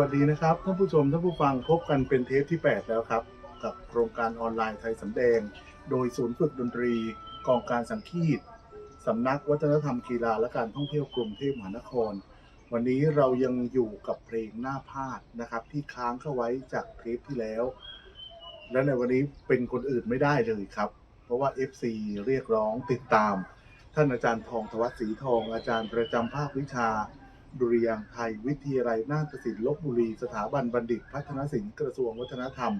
วัสดีนะครับท่านผู้ชมท่านผู้ฟังพบกันเป็นเทปที่ 8 แล้วครับ กับโครงการออนไลน์ไทยสำแดง โดยศูนย์ฝึกดนตรีกองการสังคีตสำนักวัฒนธรรมกีฬาและการท่องเที่ยวกรุงเทพมหานคร วันนี้เรายังอยู่กับเพลงหน้าพาดนะครับที่ค้างเข้าไว้จากเทปที่แล้ว และในวันนี้เป็นคนอื่นไม่ได้เลยครับ เพราะว่า FC เรียกร้องติดตาม ท่านอาจารย์ทองธวัฒน์ศรีทองอาจารย์ประจำภาควิชา ดุริยางค์ไทย วิทยาลัยนาฏศิลป์ลบบุรี สถาบันบัณฑิต พัฒนศิลป์กระทรวงวัฒนธรรม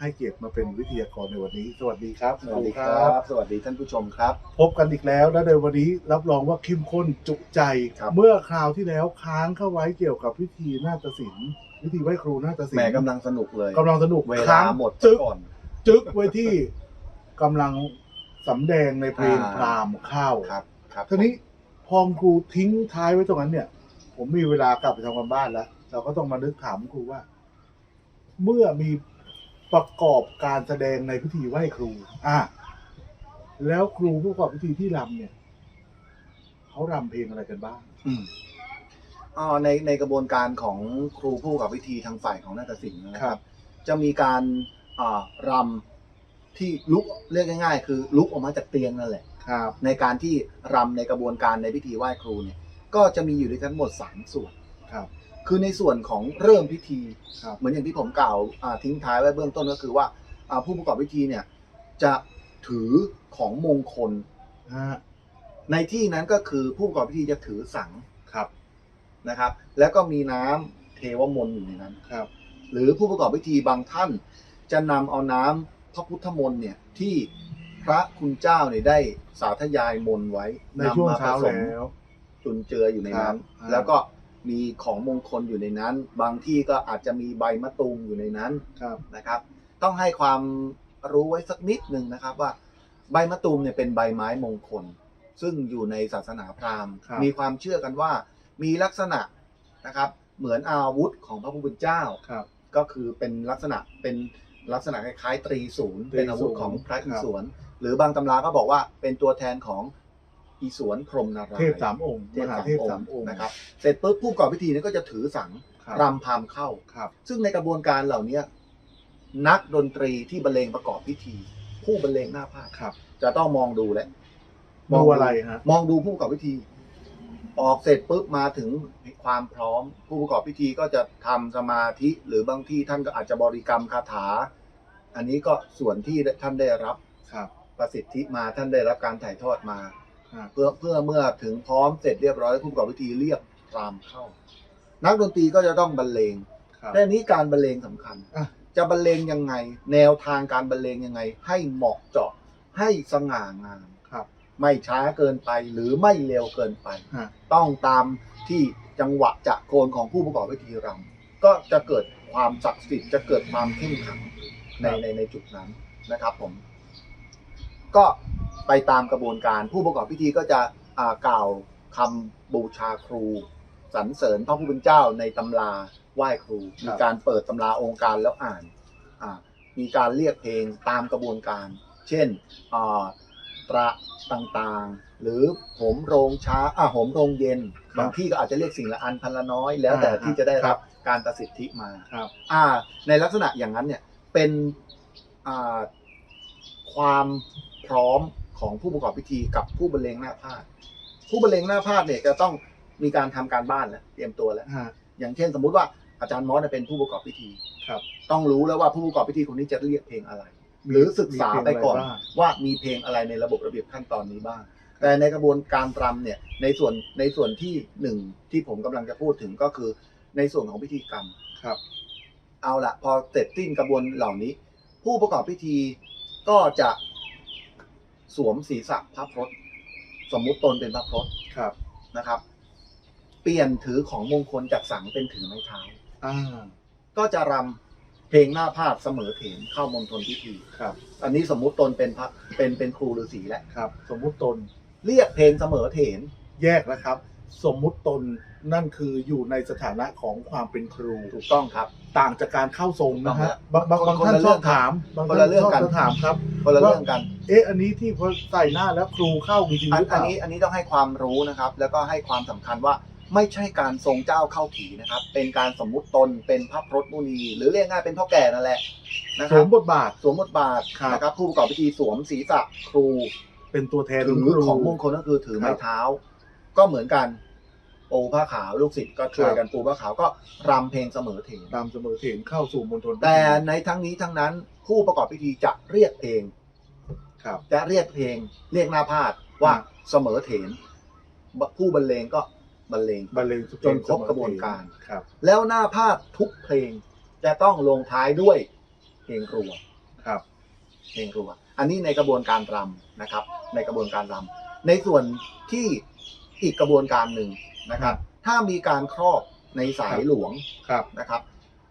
ให้เกียรติมาเป็นวิทยากรในวันนี้ สวัสดีครับสวัสดีครับ สวัสดีท่านผู้ชมครับ พบกันอีกแล้วและในวันนี้รับรองว่าเข้มข้นจุใจครับเมื่อคราวที่แล้วค้างเข้าไว้เกี่ยวกับพิธีนาฏศิลป์วิธีไหว้ครูนาฏศิลแหมป์กำลังสนุกเลยกำลังสนุกเวค้ลางหมดจึ๊กก่อนจึ๊กไว้ที่กำลังสำแดงในเพลงอ่าพราหมณ์ข้าวครับ ครับทีนี้พอครูทิ้งท้ายไว้ตรงนั้นเนี่ย ผมมีเวลากลับไปทำกันบ้านแล้ว เราก็ต้องมานึกถามครูว่า เมื่อมีประกอบการแสดงในพิธีไหว้ครู อะแล้วครูผู้ประกอบพิธีที่รำเนี่ยเขารำเพลงอะไรกันบ้าง อืมอ๋อในในกระบวนการของครูผู้กับวิธีทางฝ่ายของนาฏศิลป์นะคครัรับบจะมีการอ่ารำที่ลุกเรียกง่าย ๆ คือลุกออกมาจากเตียงนั่นแหละ ครับ ในการที่รำในกระบวนการในพิธีไหว้ครูเนี่ย ก็จะมีอยู่ด้วยกันทั้งหมดสามส่วนครับ คือในส่วนของเริ่มพิธีครับเหมือนอย่างที่ผมกล่าวอ่าทิ้งท้ายไว้เบื้องต้นก็คือว่าอ่าผู้ประกอบพิธีเนี่ยจะถือของมงคล ฮะในที่นั้นก็คือผู้ประกอบพิธีจะถือสังครับนะครับ แล้วก็มีน้ำเทวมนต์อยู่ในนั้น ครับหรือผู้ประกอบพิธีบางท่าน จะนำเอาน้ำพระพุทธมนต์เนี่ยที่พระคุณเจ้าเนี่ยได้สาธยายมนต์ไว้ในช่วงนำมเช้าผสมแล้ว จุนเจืออยู่ในนั้น ครับ แล้วก็มีของมงคลอยู่ในนั้น บางที่ก็อาจจะมีใบมะตูมอยู่ในนั้นครับ นะครับ ต้องให้ความรู้ไว้สักนิดหนึ่งนะครับว่าใบมะตูมเนี่ยเป็นใบไม้มงคล ซึ่งอยู่ในศาสนาพราหมณ์ครับ มีความเชื่อกันว่ามีลักษณะนะครับ เหมือนอาวุธของพระผู้เป็นเจ้า ครับ ก็คือเป็นลักษณะเป็นลักษณะคล้ายๆตรีศูนย์ตรีศูนย์เป็นอาวุธของพระอิครับศวรหรือบางตำราก็บอกว่าเป็นตัวแทนของ อิศวรพรหมนารายณ์เทพสามองค์เทมพหาสามเทพองสามค์องค์นะครับเสร็จปุ๊บผู้ประกอบพิธีเนี่ยก็จะถือสังครับรำพามเข้า ครับ ซึ่งในกระบวนการเหล่านี้นักดนตรีที่บรรเลงประกอบพิธี ผู้บรรเลงหน้าผ้าคครับจะต้องมองดูแหละดูอะไรฮะ มองดูผู้ประกอบพิธี ออกเสร็จปุ๊บมาถึงความพร้อม ผู้ประกอบพิธีก็จะทำสมาธิ หรือบางที่ท่านก็อาจจะบริกรรมคาถา อันนี้ก็ส่วนที่ท่านได้รับครับ ประสิทธิมาท่านได้รับการถ่ายทอดมาครับ เพื่อเพื่อเมื่อถึงพร้อมเสร็จเรียบร้อยผู้ประกอบพิธีเรียกพรามเข้า นักดนตรีก็จะต้องบรรเลงครับแต่นี้การบรรเลงสำคัญอะจะบรรเลงยังไง แนวทางการบรรเลงยังไง ให้เหมาะเจาะให้สง่างามครับ ไม่ช้าเกินไปหรือไม่เร็วเกินไปฮะต้องตามที่จังหวะจะโกนของผู้ประกอบพิธีรำก็จะเกิดความศักดิ์สิทธิ์จะเกิดความเข้มขลังในในในจุดนั้นนะครับผม ก็ ไปตามกระบวนการ ผู้ประกอบพิธีก็จะอ่ากล่าวคำบูชาครูสรรเสริญพระผู้เป็นเจ้าในตำราไหว้ครู มีการเปิดตำราองค์การแล้วอ่านอ่ามีการเรียกเพลงตามกระบวนการ เช่นอ่าตระต่างๆ หรือโหมโรงช้าอ่าโหมโรงเย็น บางที่ก็อาจจะเรียกสิ่งละอันพันละน้อย แล้วแต่ที่จะได้รับการประสิทธิมาครับอ่า ในลักษณะอย่างนั้นเนี่ยเป็นอ่าความพร้อม ของผู้ประกอบพิธีกับผู้บรรเลงหน้าพาดผู้บรรเลงหน้าพาดเนี่ยจะต้องมีการทำการบ้านแล้วเตรียมตัวแล้วฮะอย่างเช่นสมมุติว่าอาจารย์มอสเนี่ยเป็นผู้ประกอบพิธีครับ ต้องรู้แล้วว่าผู้ประกอบพิธีคนนี้จะเรียกเพลงอะไร หรือศึกษาไปก่อนมีเพลงอะไรบ้างว่ามีเพลงอะไรในระบบระเบียบขั้นตอนนี้บ้าง แต่ในกระบวนการรำเนี่ยในส่วนในส่วนที่หนึ่งที่ผมกำลังจะพูดถึงก็คือ ในส่วนของพิธีกรรมครับ เอาละพอเสร็จสิ้นกระบวนเหล่านี้ ผู้ประกอบพิธีก็จะ สวมศีรษะพระพรตสมมุติตนเป็นพระพรตครับ นะครับ เปลี่ยนถือของมงคลจากสังเป็นถือไม้เท้าอ่าก็จะรำเพลงหน้าพาดเสมอเถนเข้ามณฑลพิธี ครับ อันนี้สมมุติตนเป็นพระเป็นเป็นครูฤาษีแล้วครับ สมมุติตนเรียกเพลงเสมอเถนแยกนะครับ สมมุติตนนั่นคืออยู่ในสถานะของความเป็นครู ถูกต้องครับ ต่างจากการเข้าทรงนะฮะถูบางกบางต้องบางคนท่านละชอบเรื่องถามบางคนท่าละนเรื่องชอบกัน จะถามครับ คนละเรื่องกัน เอ๊ะอันนี้ที่พอใส่หน้าแล้วครูเข้าจริงๆอัหนรือเปอันล่านี้อันนี้ต้องให้ความรู้นะครับ แล้วก็ให้ความสำคัญว่าไม่ใช่การทรงเจ้าเข้าผีนะครับ เป็นการสมมุติตนเป็นพระพรตมุนี หรือเรียกง่ายเป็นพ่อแก่นั่นแหละนะสครัวบมบทบาท สวมบทบาทครับ นะครับผู้ประกอบพิธีสวมศีรษะครูเป็นตัวแทนถือครูของมงคลก็คือถือไม้ครับเท้า ก็เหมือนกันปูผ้าขาวลูกศิษย์ก็ช่วยกันปูผ้าขาวก็รำเพลงเสมอเถนตามเสมอเถนเข้าสู่มณฑลพิธีแต่ในทั้งนี้ทั้งนั้นผู้ประกอบพิธีจะเรียกเพลงครับจะเรียกเพลงเรียกหน้าพาดว่าครับเสมอเถนผู้บรรเลงก็บรรเลงบรรเลงจนครบกระบวนการครับ แล้วหน้าพาดทุกเพลงจะต้องลงท้ายด้วยเพลงครัวครับ เพลงรัว อันนี้ในกระบวนการรำนะครับ ในกระบวนการรำในส่วนที่ อีกกระบวนการหนึ่งนะครับ ถ้ามีการครอบในสายหลวงครับนะครับ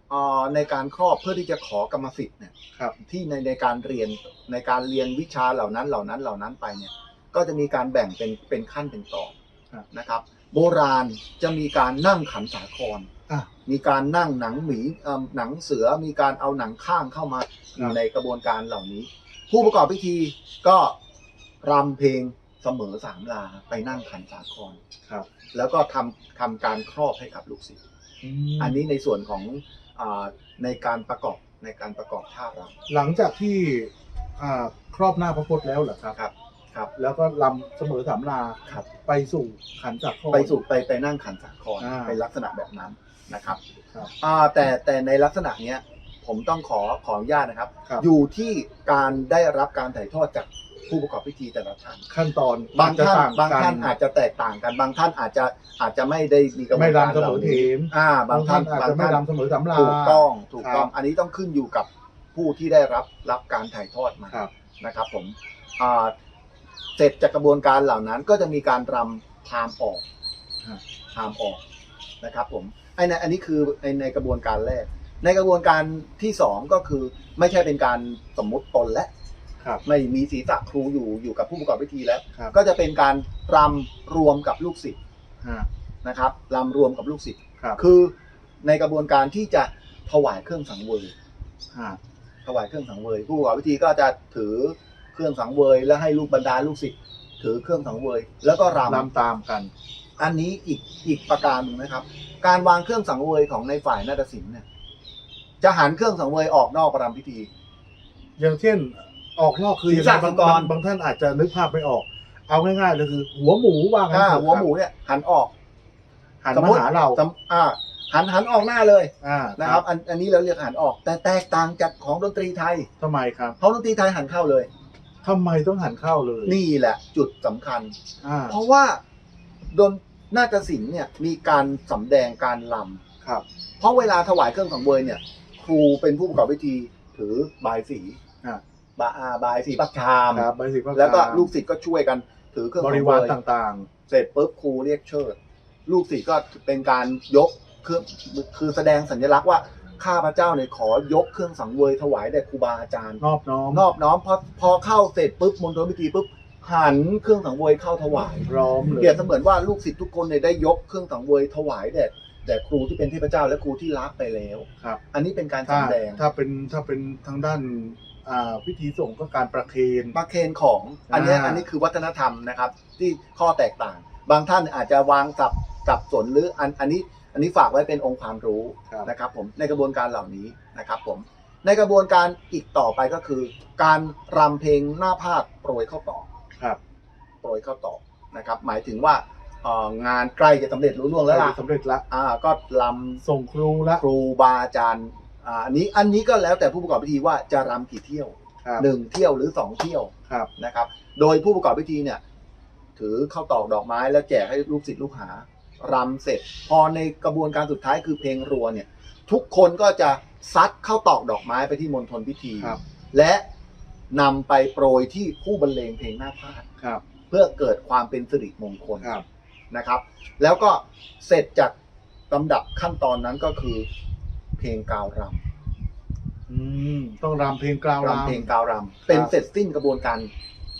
เอ่อในการครอบเพื่อที่จะขอกรรมสิทธิ์เนี่ยครับที่ในในการเรียนในการเรียนวิชาเหล่านั้นเหล่านั้นเหล่านั้นไปเนี่ยก็จะมีการแบ่งเป็นเป็นขั้นเป็นตอนครับนะครับ โบราณจะมีการนั่งขันสาครอะมีการนั่งหนังหมีเอ่อหนังเสือมีการเอาหนังข้างเข้ามาอครัยู่บในกระบวนการเหล่านี้ ผู้ประกอบพิธีก็รำเพลง เสมอสามลาไปนั่งขันสาครครับ แล้วก็ทำทำการครอบให้กับลูกศิษย์มอันนี้ในส่วนของอาในการประกอบในการประกอบท่ารหลังจากที่อ่าครอบหน้าพระพุทธแล้วเหรอครับำครับ ครับ แล้วก็ลำเสมอสามลาครับ ไปสู่ขันจักรไปสู่ไปไปนั่งขันสาครอ่าเป็นลักษณะแบบนั้นนะครับครับอ่าแต่แต่ในลักษณะเนี้ยผมต้องขอขออนุญาตนะครับครับอยู่ที่การได้รับการถ่ายทอดจาก ผู้ประกอบพิธีแต่ละท่าน ขั้นตอนบางท่านอจจะบางกัท่านอาจจะแตกต่างกันบางท่านอาจจะอาจจะไม่ได้มีกระบวนไม่การรำเสมอเถนอ่า บาบางงท่าท่านนอาจจะไม่รำเสมอสามลาถูกต้องถูกต้อง ครับ อันนี้ต้องขึ้นอยู่กับผู้ที่ได้รับรับการถ่ายทอดมา ครับ นะครับผมอ่าเสร็จจากกระบวนการเหล่านั้นก็จะมีการรำพามออกครับพามออกนะครับผมไอ้ในอันนี้คือในในกระบวนการแรก ในกระบวนการที่สองก็คือไม่ใช่เป็นการสมมุติตนและ ครับ ไม่มีศีรษะครูอยู่อยู่กับผู้ประกอบพิธีแล้ว ครับ ก็จะเป็นการรำรวมกับลูกศิษย์ฮะนะครับรำรวมกับลูกศิษย์ครับคือในกระบวนการที่จะถวายเครื่องสังเวย ฮะถวายเครื่องสังเวย ผู้ประกอบพิธีก็จะถือเครื่องสังเวย แล้วให้ลูกบรรดาลูกศิษย์ถือเครื่องสังเวย แล้วก็รำ ลำตามกันอันนี้อีกอีกประการหนึ่งนะครับ การวางเครื่องสังเวยของในฝ่ายนาฏศิลป์เนี่ย จะหันเครื่องสังเวยออกนอกประรำพิธี อย่างเช่น ออกนอกคือศีรษะยังไงบางมังกรบางบางท่านอาจจะนึกภาพไม่ออก เอาง่ายๆเลยคือ หัวหมูว่างนถ้าเถอะหัวหมูเนี่ย หันออกหันสมมามุติหาเราสำอ่า หันหันออกหน้าเลยอ่านะครับอันอันนี้เราเรียกหันออก แต่แตกต่างจากของดนตรีไทยทำไมครับของดนตรีไทยหันเข้าเลย ทำไมต้องหันเข้าเลยนี่แหละจุดสำคัญ อ่าเพราะว่าดนนาฏศิลป์เนี่ยมีการสำแดงการลครับำเพราะเวลาถวายเครื่องสังเวยเนี่ย ครูเป็นผู้ประกอบพิธีถือบายสีอ่า บาอาบายสีปักชามครับใบสีพระแล้วก็คามลูกศิษย์ก็ช่วยกันถือเครื่องบสังริเววารยต่างเสร็จปุ๊บครูเรียกเชิด ลูกศิษย์ก็เป็นการยกเครื่องคือแสดงสัญลักษณ์ว่าข้าพเจ้าเนี่ยขอยกเครื่องสังเวยถวายแด่ครูบาอาจารย์ ๆ นอบน้อมนอบน้อมพอพอเข้าเสร็จปุ๊บมณฑลพิธีปุ๊บหันเครื่องสังเวยเข้าถวาย พร้อมเลเปรียบย เสมือนว่าลูกศิษย์ทุกคนเนี่ยได้ยกเครื่องสังเวยถวายแด่แด่ครูที่เป็นเทพเจ้าและครูที่รับไปแล้วครับ อันนี้เป็นการถ้าสำแดงถ้าเป็นถ้าเป็นทางด้านอ่า พิธีส่งฆ์ก็การประเคนประเคนของอันเนี้ยอ่าอันนี้คือวัฒนธรรมนะครับ ที่ข้อแตกต่าง บางท่านอาจจะวางสับสับสนหรืออันอันนี้อันนี้ฝากไว้เป็นองค์ความรู้ครับนะครับผมในกระบวนการเหล่านี้นะครับผมในกระบวนการอีกต่อไปก็คือ การรำเพลงหน้าพาดโปรยเข้าต่อกครับ โปรยเข้าต่อกนะครับ หมายถึงว่าเอ่องานใกล้จะสำเร็จรุ่ล่วงแล้วล่ะสำเร็จละอ่าก็ลส่งครูละำครูบาอาจารย์ อ่าอันนี้อันนี้ก็แล้วแต่ผู้ประกอบพิธีว่าจะรำกี่เที่ยวครับหนึ่งเที่ยวหรือสองเที่ยวครับ นะครับ โดยผู้ประกอบพิธีเนี่ย ถือเข้าตอกดอกไม้แล้วแจกให้ลูกศิษย์ลูกหารำเสร็จ พอในกระบวนการสุดท้ายคือเพลงรัวเนี่ย ทุกคนก็จะซัดเข้าตอกดอกไม้ไปที่มณฑลพิธี ครับ และนำไปโปรยที่ผู้บรรเลงเพลงหน้าพาดครับเพื่อเกิดความเป็นสิริมงคล ครับ นะครับแล้วก็เสร็จจากลำดับขั้นตอนนั้นก็คือ เพลงกาวรำอืมต้องรำเพลงกล่าวรำเพลงกาวรำเป็นเสร็จสิ้นกระบวนการ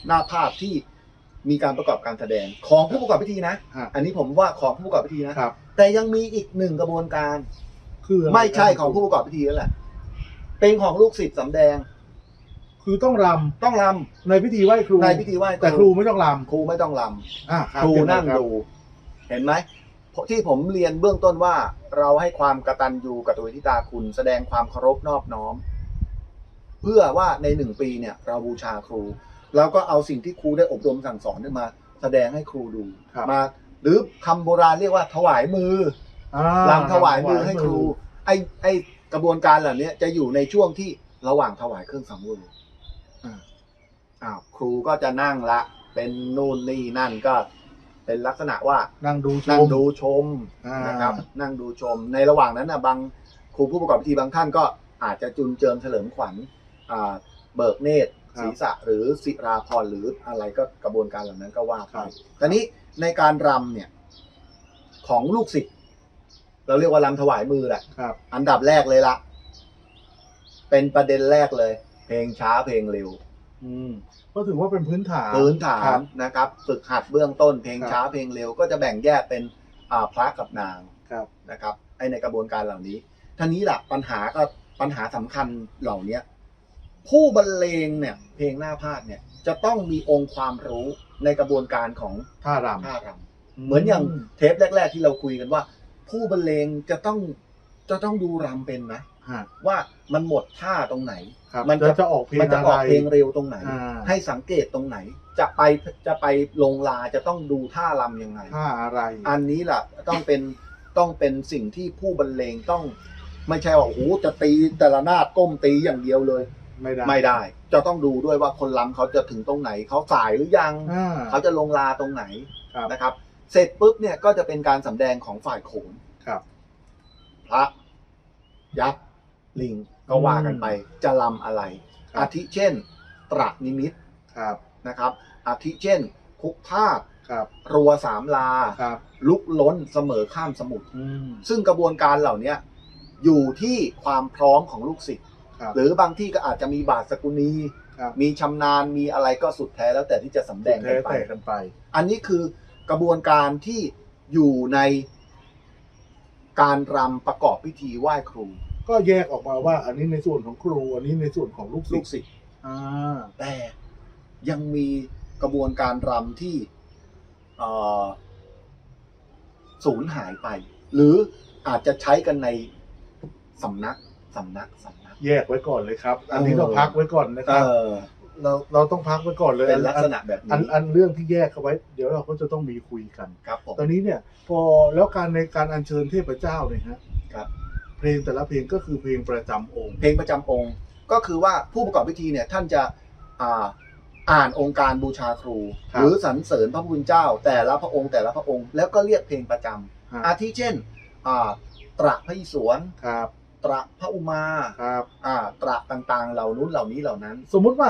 หน้าภาพที่มีการประกอบการแสดงของผู้ประกอบพิธีนะ ฮะอันนี้ผมว่าของผู้ประกอบพิธีนะ ครับ แต่ยังมีอีกหนึ่งกระบวนการ คืออะรไม่ใช่ครับของผู้ประกอบพิธีแล้วแหละ เป็นของลูกศิษย์สำแดง คือต้องรต้องรำในพิธีไหว้ครูำในพิธีไหว้แต่ครูไม่ต้องรครูไม่ต้องรำ อ่าำครูนั่งดู เห็นไหม ที่ผมเรียนเบื้องต้นว่าเราให้ความกตัญญูกตเวทิตาคุณ แสดงความเคารพนอบน้อม เพื่อว่าในหนึ่งปีเนี่ย เราบูชาครูแล้วก็เอาสิ่งที่ครูได้อบรมสั่งสอนเนี่ยมา แสดงให้ครูดูครับมา หรือคำโบราณเรียกว่าถวายมืออ่าลำถวายมือให้ครู ไอ้ไอ้กระบวนการเหล่านี้จะอยู่ในช่วงที่ระหว่างถวายเครื่องสังเวยอ่าอ้าวครูก็จะนั่งละ เป็นนู่นนี่นั่นก็ เป็นลักษณะว่านั่งดูชนั่งมดูชมอ่านนะครับนั่งดูชม ในระหว่างนั้นนะบางครูผู้ประกอบพิธีบางท่านก็อาจจะจุนเจิมเฉลิมขวัญอ่าเบิกเนตรครับศีรษะหรือศิราพรณ์หรืออะไรก็กระบวนการเหล่านั้นก็ว่าคไปรับตอนนี้ในการรำเนี่ยของลูกศิษย์เราเรียกว่ารำถวายมือแหละครับอันดับแรกเลยละเป็นประเด็นแรกเลย เพลงช้าเพลงเร็วอืม ก็ถือว่าเป็นพื้นฐานพื้นฐาครันบนะครับฝึกหัดเบื้องต้นเพลงครับช้าเพลงเร็วก็จะแบ่งแยกเป็นอ่าพระกับนางครับนะครับไอในกระบวนการเหล่านี้ท่านี้แหละปัญหาก็ปัญหาสำคัญเหล่าเนี้ยผู้บรรเลงเนี่ยเพลงหน้าพาดเนี่ยจะต้องมีองค์ความรู้ในกระบวนการของท่ารท่ารำำเหมือนอย่างเทปแรก ๆ ที่เราคุยกันว่า ผู้บรรเลงจะต้องจะต้องดูรำเป็นนะฮะ ว่ามันหมดท่าตรงไหนครับมันจะจะจะออกเพลงมันจะอะอไรอกเพลงเร็วตรงไหนอ่าให้สังเกตตรงไหน จะไปจะไปลงลาจะต้องดูท่ารำยังไงท่าอะไร อันนี้ล่ะต้องเป็นต้องเป็นสิ่งที่ผู้บรรเลงต้องไม่ใช่ว่าโอ้โหจะตีแต่ละนาดก้มตีอย่างเดียวเลย ไม่ได้ไม่ได้ จะต้องดูด้วยว่าคนรำเขาจะถึงตรงไหน เขาสายหรือยังอ่าเขาจะลงลาตรงไหนครับนะครับ เสร็จปุ๊บเนี่ยก็จะเป็นการสำแดงของฝ่ายโขนครับพระยักษ์ ลิงก็ว่ากันไปจะลำอะไรครับอาทิเช่น ตรัสนิมิตครับนะครับ อาทิเช่น คุกทาสครับรัวสามลาครับลุกล้นเสมอข้ามสมุทรอืมซึ่งกระบวนการเหล่าเนี้ยอยู่ที่ความพร้อมของลูกศิษย์ครับหรือบางที่ก็อาจจะมีบาทสกุณีครับมีชำนาญมีอะไรก็สุดแท้แล้วแต่ที่จะสำแดงกัแท้นไปแต่กันไป อันนี้คือกระบวนการที่อยู่ในการรำประกอบพิธีไหว้ครู ก็แยกออกมาว่า อันนี้ในส่วนของครู อันนี้ในส่วนของลูกศิลูษกย์ศิษย์อ่าแต่ยังมีกระบวนการรำที่เอ่อสูญหายไป หรืออาจจะใช้กันในสำนักสำนักสำนัก แยกไว้ก่อนเลยครับ อันนี้เออเราพักไว้ก่อนนะคเอรับอเราเราต้องพักไว้ก่อนเลยเป็นลักษณะแบบอันนี้อันเรื่องที่แยกเขาไว้ เดี๋ยวเราก็จะต้องมีคุยกัน ครับผม ตอนนี้เนี่ยพอแล้วการในการอัญเชิญเทพเจ้าเนี่ยฮะครับ เพลงแต่ละเพลงก็คือเพลงประจำองค์ เพลงประจำองค์ ก็คือว่าผู้ประกอบพิธีเนี่ยท่านจะอ่าอ่านองค์การบูชาครู ครับ หรือสรรเสริญพระพุทธเจ้า แต่ละพระองค์แต่ละพระองค์แล้วก็เรียกเพลงประจำฮะอาทิเช่นอ่าตระพระอิศวรครับตระพระอุมาครับ อ่าตระต่างๆ เหล่านู้นเหล่านี้เหล่านั้น สมมุติว่า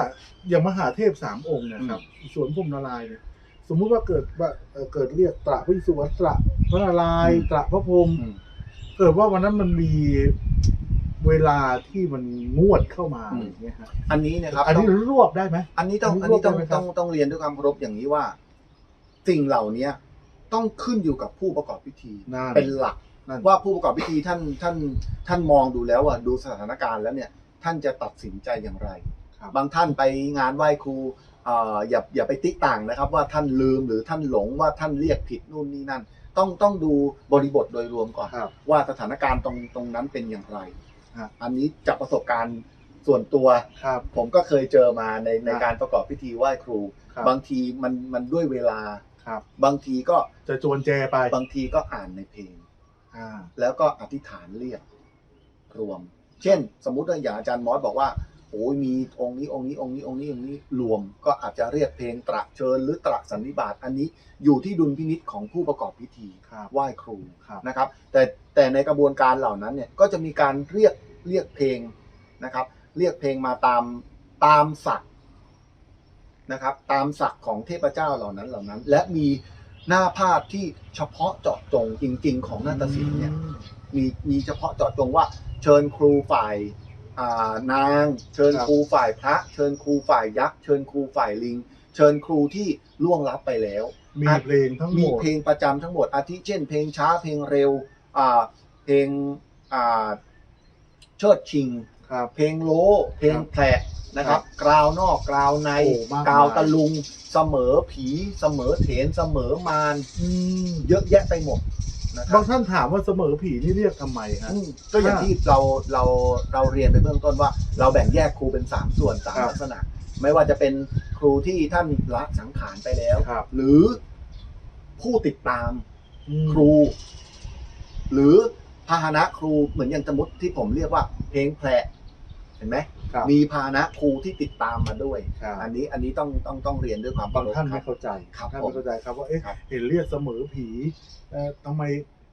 อย่างมหาเทพสามองค์เนะครับสวนพรหมนารายณ์เนี่ยสมมุติว่าเกิดว่าเอ่อเกิดเรียกตระพระอิศวรตระพระนารายณ์อืม ตระพระพรหมเกิ ดว่าวันนั้นมันมีเวลาที่มันงวดเข้ามาอย่างเงี้ยฮะอันนี้นะครับอันนี้ต้องรวบได้ไหมอันนี้ต้องอัอันนนี้นี้ต้องรวบได้ไหมครับต้องต้องเรียนด้วยความเคารพอย่างนี้ว่า สิ่งเหล่านี้ต้องขึ้นอยู่กับผู้ประกอบพิธีนั่นเป็นหลักนั่นว่าผู้ประกอบพิธีท่านท่านท่านมองดูแล้วอะดูสถานการณ์แล้วเนี่ย ท่านจะตัดสินใจอย่างไรครับบางท่านไปงานไหว้ครูเอ่ออย่าอย่าไปติ๊กต่างนะครับ ว่าท่านลืมหรือท่านหลงว่าท่านเรียกผิดนู่นนี่นั่น ต้องต้องดูบริบทโดยรวมก่อนครับ ว่าสถานการณ์ตรงตรงนั้นเป็นอย่างไรฮะอันนี้จากประสบการณ์ส่วนตัว ครับ ผมก็เคยเจอมาในในฮะการประกอบพิธีไหว้ครู ครับ บางทีมันมันด้วยเวลา ครับ บางทีก็จะจวนแจไปบางทีก็อ่านในเพลง อ่า แล้วก็อธิษฐานเรียกรวม เช่น สมมุติว่าอย่างอาจารย์มอสบอกว่า โอ้ยมีองค์นี้องค์นี้องค์นี้องค์นี้องค์นี้รวมก็อาจจะเรียกเพลงตระเชิญหรือตระสันนิบาตอันนี้อยู่ที่ดุลพินิษของผู้ประกอบพิธีครับไหว้ครูครับนะครับ แต่แต่ในกระบวนการเหล่านั้นเนี่ยก็จะมีการเรียกเรียกเพลงนะครับ เรียกเพลงมาตามตามศักดิ์นะครับ ตามศักดิ์ของเทพเจ้าเหล่านั้นเหล่านั้น และมีหน้าภาพที่เฉพาะเจาะจงจริง ๆ ของนาฏศิลป์เนี่ยมีมีเฉพาะเจาะจงว่าเชิญครูฝ่ายอ่า นางเชิญครับครูฝ่ายพระ เชิญครูฝ่ายยักษ์ เชิญครูฝ่ายลิง เชิญครูที่ล่วงลับไปแล้ว มีเพลงทั้งหมมีดเพลงประจำทั้งหมดอาทิเช่น เพลงช้าเพลงเร็วอ่าเพลงอ่าเชิดชิงครับเพลงโลเพลงครับแผลนะครับ กราวนอกกราวในโอ้มากมายกราวตะลุง เสมอผี เสมอเถนเสมอมารอืมเยอะแยะไปหมด นะคบารับงท่านถามว่าเสมอผีนี่เรียกทำไมฮะ อืมก็อย่างอ่าที่เราเราเราเรียนไปเบื้องต้นว่า เราแบ่งแยกครูเป็นสามส่วนสามครับ ลักษณะ ไม่ว่าจะเป็นครูที่ท่านละสังขารไปแล้ว ครับหรือผู้ติดตามอืมครู หรือพาหนะครูเหมือนอย่างสมมติที่ผมเรียกว่าเพลงแพรเห็นไหมครับมีพาหนะครูที่ติดตามมาด้วย ครับอันนี้อันนี้ต้องต้องต้องเรียนด้วยความบางเครพท่านคไม่รับ เข้าใจครับท่านผมไม่เข้าใจครับว่าเอ๊ะครับเห็นเรียกเสมอผีเอ่อทำไม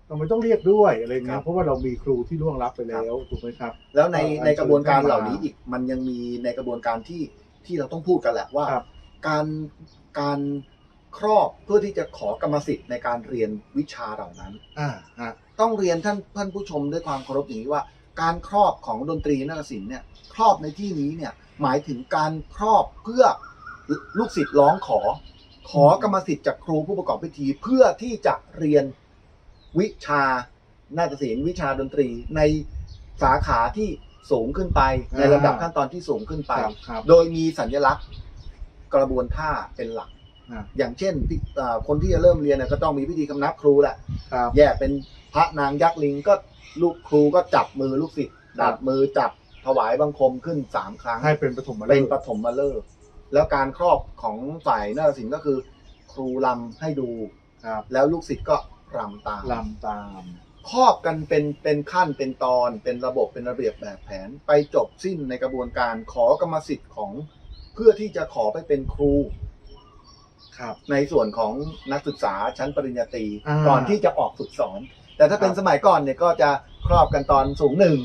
ทำไมต้องเรียกด้วยอะไรครัเงี้ยบ เพราะว่าเรามีครูที่ล่วงลับไปแล้วถูกไหมครับ แล้วในก็อัญเชิญในกระบวนการท่านมาเหล่านี้อีกมันยังมีในกระบวนการที่ที่เราต้องพูดกันแหละว่า ครับ การการครอบเพื่อที่จะขอกรรมสิทธิ์ในการเรียนวิชาเหล่านั้น อ่าฮะ ต้องเรียนท่านท่านผู้ชมด้วยความเคารพอย่างนี้ว่า การครอบของดนตรีนาฏศิลป์เนี่ยครอบในที่นี้เนี่ยหมายถึงการครอบเพื่อลูกศิษย์ร้องขอ ขอกรรมสิทธิ์จากครูผู้ประกอบพิธีเพื่อที่จะเรียนวิชานาฏศิลป์วิชาดนตรีในสาขาที่สูงขึ้นไป ในลำดับขั้นตอนที่สูงขึ้นไปครับครับโดยมีสัญลักษณ์กระบวนท่าเป็นหลักอ่าอย่างเช่นที่อ่าคนที่จะเริ่มเรียนเนี่ยก็ต้องมีพิธีคำนับครูแหละครับแยกเป็น พระนางยักษ์ลิงก็ลูกครูก็จับมือลูกศิษย์ครัจับบมือจับถวายบังคมขึ้นสามครั้งให้เป็นปฐมฤเป็นกษ์ปฐมฤกษ์แล้วการครอบของฝ่ายนาฏศิลป์ก็คือ ครูลำให้ดู ครับแล้วลูกศิษย์ก็รำตามลำตาม ครอบกันเป็นเป็นขั้นเป็นตอนเป็นระบบเป็นระเบียบแบบแผน ไปจบสิ้นในกระบวนการขอกรรมสิทธิ์ของเพื่อที่จะขอไปเป็นครู ครับ ในส่วนของนักศึกษาชั้นปริญญาตรีอ่า ก่อนที่จะออกฝึกสอน แต่ถ้าเป็นครับสมัยก่อนเนี่ยก็จะครอบกันตอนสูงหนึ่ง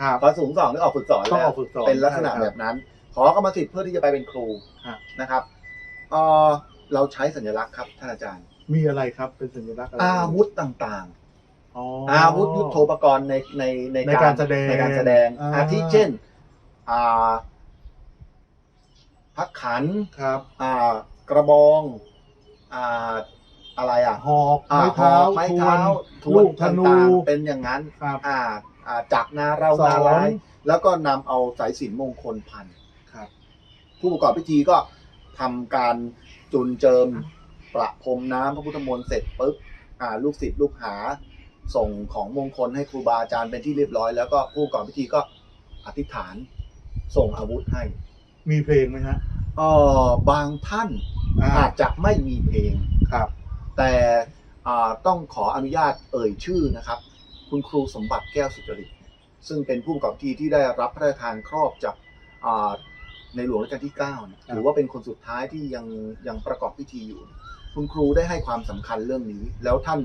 ครับพอสูงสองนี่ออกฝึกสอนต้องแล้อวอกฝึกสอนเป็นลักษณะใช่ครับแบบนั้น ขอกรรมสิทธิ์เพื่อที่จะไปเป็นครูครับ นะครับเอ่อเราใช้สัญลักษณ์ครับท่านอาจารย์ มีอะไรครับเป็นสัญลักษณ์อะไรอาวุธต่างอ๋อๆออาวุธยุทโธปกรณ์ในในในในการแสดงในการแสดงอ่าอาทิเช่นอ่าพักขัน ครับ อ่ากระบองอ่า อะไรอะหอกอ่าไม้เท้าหอกไม้เท้าทวนลูกธนู ต่างๆเป็นอย่างนั้นครับ อ่าอ่าจักรนาเราสอน นาร้ายแล้วก็นำเอาสายสิญจนมงคลพันครับ ผู้ประกอบพิธีก็ทำการจุนเจิมประพรมน้ำพระพุทธมนต์เสร็จปุ๊บอ่าลูกศิษย์ลูกหาส่งของมงคลให้ครูบาอาจารย์เป็นที่เรียบร้อย แล้วก็ผู้ประกอบพิธีก็อธิษฐานส่งอาวุธให้ มีเพลงไหมฮะเออบางท่านอ่าอาจจะไม่มีเพลง ครับ แต่อ่าต้องขออนุญาตเอ่ยชื่อนะครับ คุณครูสมบัติแก้วสุจริต ซึ่งเป็นผู้ประกอบพิธีที่ได้รับพระราชทานครอบจากอ่าในหลวงรัชกาลที่9เนี่ยถือว่าเป็นคนสุดท้ายที่ยังยังประกอบพิธีอยู่ คุณครูได้ให้ความสำคัญเรื่องนี้ แล้วท่าน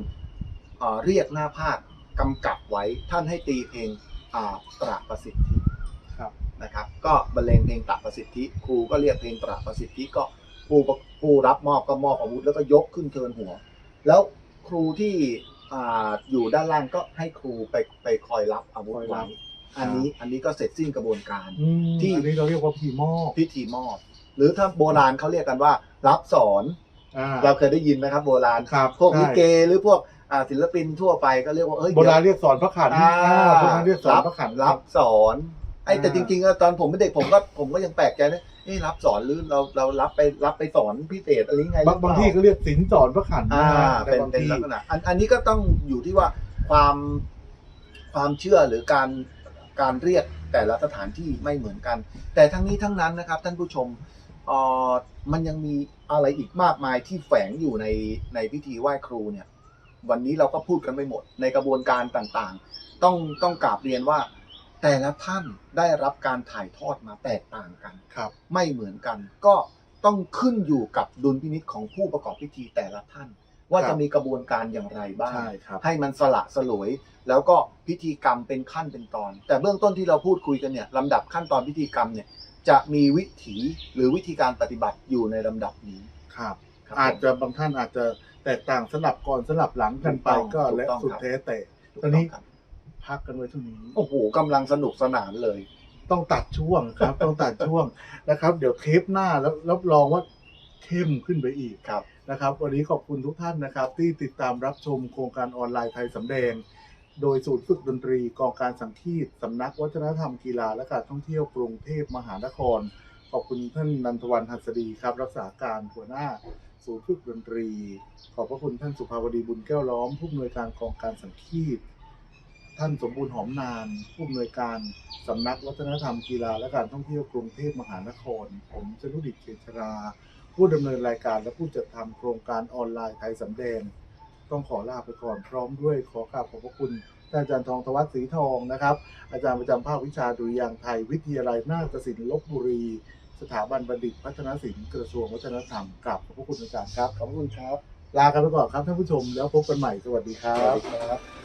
อ่าเรียกหน้าภาคกำกับไว้ท่านให้ตีเพลงอ่าตราประสิทธิครับนะครับ ก็บรรเลงเพลงตราประสิทธิ ครูก็เรียกเพลงตราประสิทธิก็ผู้ ประผู้รับมอบก็มอบอาวุธแล้วก็ยกขึ้นเทินหัว แล้วครูที่อ่าอยู่ด้านล่างก็ให้ครูไปไปคอยรับอาวุธคอยรัไว้บอันนี้อันนี้ก็เสร็จสิ้นกระบวนการอืมที่อันนี้เราเรียกว่าพีมอบพิธีมอบ หรือถ้าโบราณเขาเรียกกันว่า รับสอนอ่าเราเคยได้ยินไหมครับโบราณครับพวกใช่ลิเกหรือพวกอ่าศิลปินทั่วไปก็เรียกว่าเอ้ยโบราณเดี๋ยวเรียกสอนพระขันธ์อ่าอ่าพวกนั้นเรียกสอนพระขันธ์รับสอนไอ้แต่อ่าจริงๆอะตอนผมเป็นเด็กผมก็ผมก็ยังแปลกใจนะ เอ้รับสอนหรือเราเรารับไปรับไปสอนพิเศษอะไรยังไงหรืบางอเปบางล่ที่ก็เรียกสินสอนพระขันธ์อ่านะฮะเป็นแต่บางเป็นที่ลักษณะอันอันนี้ก็ต้องอยู่ที่ว่าความความเชื่อหรือการการเรียกแต่ละสถานที่ไม่เหมือนกัน แต่ทั้งนี้ทั้งนั้นนะครับ ท่านผู้ชมเอ่อมันยังมีอะไรอีกมากมายที่แฝงอยู่ในในพิธีไหว้ครูเนี่ย วันนี้เราก็พูดกันไม่หมดในกระบวนการต่างๆ ต้องต้องกราบเรียนว่า แต่ละท่านได้รับการถ่ายทอดมาแตกต่างกัน ครับ ไม่เหมือนกัน ก็ต้องขึ้นอยู่กับดุลพินิจของผู้ประกอบพิธีแต่ละท่าน ว่าครับจะมีกระบวนการอย่างไรบ้าง ใช่ครับ ให้มันสละสลวย แล้วก็พิธีกรรมเป็นขั้นเป็นตอน แต่เบื้องต้นที่เราพูดคุยกันเนี่ยลำดับขั้นตอนพิธีกรรมเนี่ยจะมีวิถีหรือวิธีการปฏิบัติอยู่ในลำดับนี้ครับ ครับอาจผมจะบางท่านอาจจะแตกต่างสลับก่อนสลับหลังกันไปถูกต้องก็และถูกต้องสุดครับแท้แต่ถูกตอนนี้งครับ พักกันไว้เท่านี้ โอ้โหกำลังสนุกสนานเลย ต้องตัดช่วงครับ ต้องตัดช่วงนะครับ เดี๋ยวเทปหน้าแล้วรับรองว่าเข้มขึ้นไปอีกครับ นะครับ วันนี้ขอบคุณทุกท่านนะครับ ที่ติดตามรับชมโครงการออนไลน์ไทยสำแดง โดยศูนย์ฝึกดนตรีกองการสังคีตสำนักวัฒนธรรมกีฬาและการท่องเที่ยวกรุงเทพมหานคร ขอบคุณท่านนันทวันหัสดีครับ รักษาการหัวหน้าศูนย์ฝึกดนตรี ขอบพระคุณท่านสุภาวดีบุญแก้วล้อมผู้อำนวยการกองการสังคีต ท่านสมบูรณ์หอมนานผู้อำนวยการสำนักวัฒนธรรมกีฬาและการท่องเที่ยวกรุงเทพมหานคร ผมชนุดิตเขตชรา ผู้ดำเนินรายการและผู้จัดทำโครงการออนไลน์ไทยสำแดง ต้องขอลาไปก่อนพร้อมด้วยขอกราบขอบพระคุณท่านอาจารย์ทองทวัฒน์สีทองนะครับ อาจารย์ประจำภาควิชาดุริยางค์ไทย วิทยาลัยนาฏศิลป์ลบบุรี สถาบันบัณฑิตพัฒนศิลป์กระทรวงวัฒนธรรมกราบขอบพระคุณอาจารย์ครับขอบคุณครับ ลากันไปก่อนครับท่านผู้ชมแล้วพบกันใหม่สวัสดีครับ